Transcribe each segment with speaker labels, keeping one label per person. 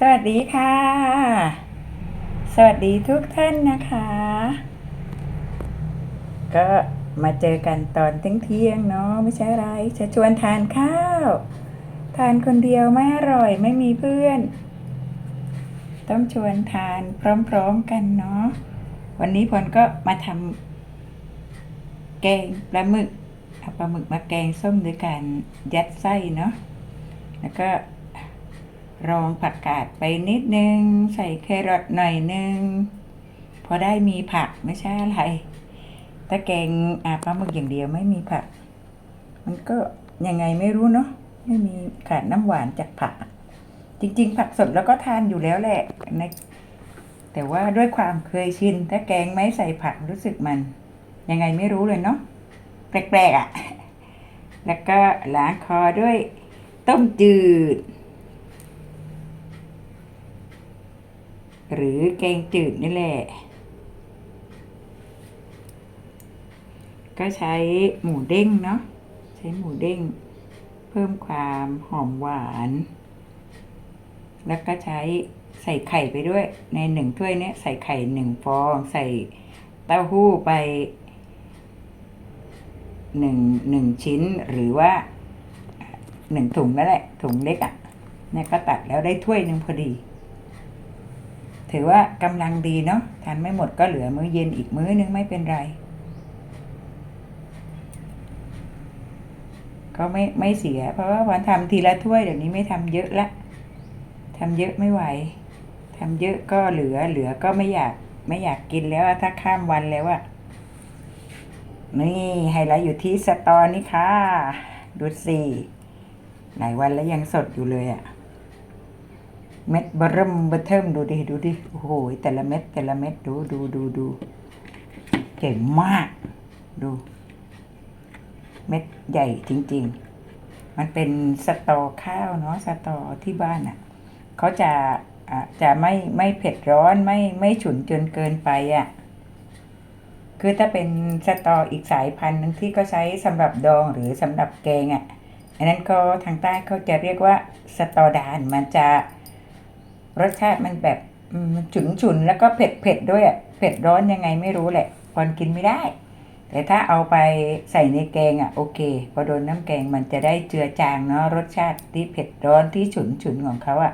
Speaker 1: สวัสดีค่ะ สวัสดีทุกท่านนะคะ ก็มาเจอกันตอนเที่ยงเนาะไม่ใช่ไร จะชวนทานข้าว ทานคนเดียวไม่อร่อยไม่มีเพื่อน ต้องชวนทานพร้อมๆกันเนาะวันนี้พลก็มาทำแกงปลาหมึกเอาปลาหมึกมาแกงส้มด้วยกันยัดไส้เนาะแล้วก็ รองผักกาดไปนิดนึง ใส่แครอทหน่อยนึง พอได้มีผักไม่ใช่อะไรถ้าแกงอาปลาหมึกอย่างเดียวไม่มีผัก มันก็ยังไงไม่รู้เนาะไม่มีขาดน้ำหวานจากผัก จริง ๆ ผักสดแล้วก็ทานอยู่แล้วแหละในแต่ว่าด้วยความเคยชิน ถ้าแกงไม่ใส่ผักรู้สึกมัน ยังไงไม่รู้เลยเนาะแปลกๆอะ่ะ แล้วก็ล้างคอด้วยต้มจืด หรือแกงจืดนี่แหละ ก็ใช้หมูเด้งเนาะใช้หมูเด้ง เพิ่มความหอมหวาน แล้วก็ใช้ใส่ไข่ไปด้วย ในหนึ่งถ้วยเนี้ยใส่ไข่หนึ่งฟอง ใส่เต้าหู้ไปหนึ่งหนึ่งชิ้นหรือว่าหนึ่งถุงนั่นแหละถุงเล็กอะ่ะเนี่ยก็ตัดแล้วได้ถ้วยหนึ่งพอดี ถือว่ากำลังดีเนาะทานไม่หมดก็เหลือมื้อเย็นอีกมื้อนึงไม่เป็นไร ก็ไม่ไม่เสีย เพราะว่าวันทำทีละถ้วยเดี๋ยวนี้ไม่ทำเยอะละทำเยอะไม่ไหวทำเยอะก็เหลือเหลือก็ไม่อยากไม่อยากกินแล้วถ้าข้ามวันแล้วอะนี่ไฮไลท์อยู่ที่สตอนี่ค่ะ ดูสิหลายวันแล้วยังสดอยู่เลยอะ เม็ดบอร์เริ่มบอร์เทิมดูดิดูดิโอ้โหแต่ละเม็ดแต่ละเม็ดดูดูดูดูเก่งมากดู เม็ดใหญ่จริง ๆ มันเป็นสตอข้าวเนาะสตอที่บ้านอะ่ะเขาจะอะจะไม่ไม่เผ็ดร้อนไม่ไม่ฉุนจนเกินไปอะ่ะคือถ้าเป็นสตออีกสายพันธุ์หนึงที่ก็ใช้สำหรับดองหรือสำหรับแกงอะ่ะอันนั้นก็ทางใต้เขาจะเรียกว่าสตอดานมันจะ รสชาติมันแบบฉุนฉุนแล้วก็เผ็ดเผ็ดด้วยอะเผ็ดร้อนยังไงไม่รู้แหละพอนกินไม่ได้ แต่ถ้าเอาไปใส่ในแกงอะโอเค พอโดนน้ำแกงมันจะได้เจือจางเนาะรสชาติที่เผ็ดร้อนที่ฉุนฉุนของเขาอะ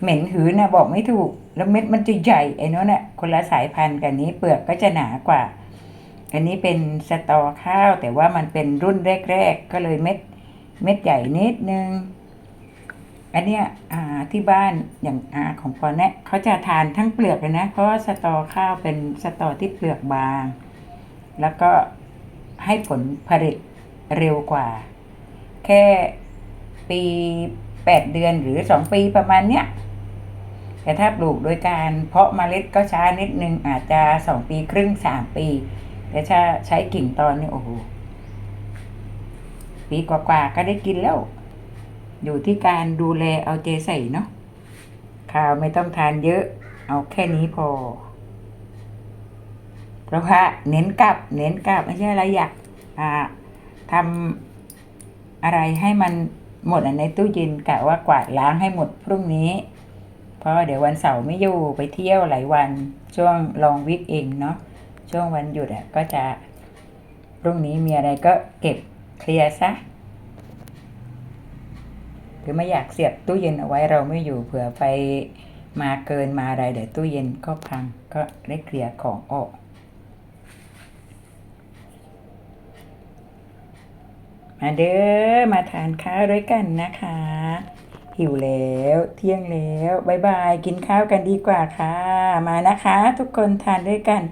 Speaker 1: เหม็นหืนนะบอกไม่ถูก แล้วเม็ดมันจะใหญ่ไอ้นั่นน่ะคนละสายพันธุ์กันนี้เปลือกก็จะหนากว่า อันนี้เป็นสตอข้าวแต่ว่ามันเป็นรุ่นแรก ๆ ก็เลยเม็ดเม็ดใหญ่นิดนึง อันเนี้ยที่บ้านอย่างอาของพอเนี่ยเขาจะทานทั้งเปลือกเลยนะ เพราะว่าสตอข้าวเป็นสตอที่เปลือกบาง แล้วก็ให้ผลผลิตเร็วกว่า แค่ปีแปดเดือนหรือสองปีประมาณเนี้ยแต่ถ้าปลูกโดยการเพาะเมล็ดก็ช้านิดนึงอาจจะสองปีครึ่งสามปี แต่ถ้าใช้กิ่งตอนนี่โอ้โหปีกว่าๆก็ได้กินแล้ว อยู่ที่การดูแลเอาใจใส่เนาะข้าวไม่ต้องทานเยอะ เอาแค่นี้พอ เพราะว่าเน้นกลับ เน้นกลับไม่ใช่อะไรอยากอ่าทำอะไรให้มันหมดในตู้เย็นกะว่ากวาดล้างให้หมดพรุ่งนี้ เพราะเดี๋ยววันเสาร์ไม่อยู่ไปเที่ยวหลายวัน ช่วงลองวิกเองเนาะช่วงวันหยุดอะก็จะพรุ่งนี้มีอะไรก็เก็บเคลียร์ซะ รือไม่อยากเสียบตู้เย็นเอาไว้เราไม่อยู่เผื่อไฟมาเกินมาอะไรเดี๋ยวตู้เย็นก็พังก็ได้เคลียร์ของออก มาเด้อมาทานข้าวด้วยกันนะคะ หิวแล้ว เที่ยงแล้วบายบายกินข้าวกันดีกว่าค่ะ มานะคะ ทุกคนทานด้วยกัน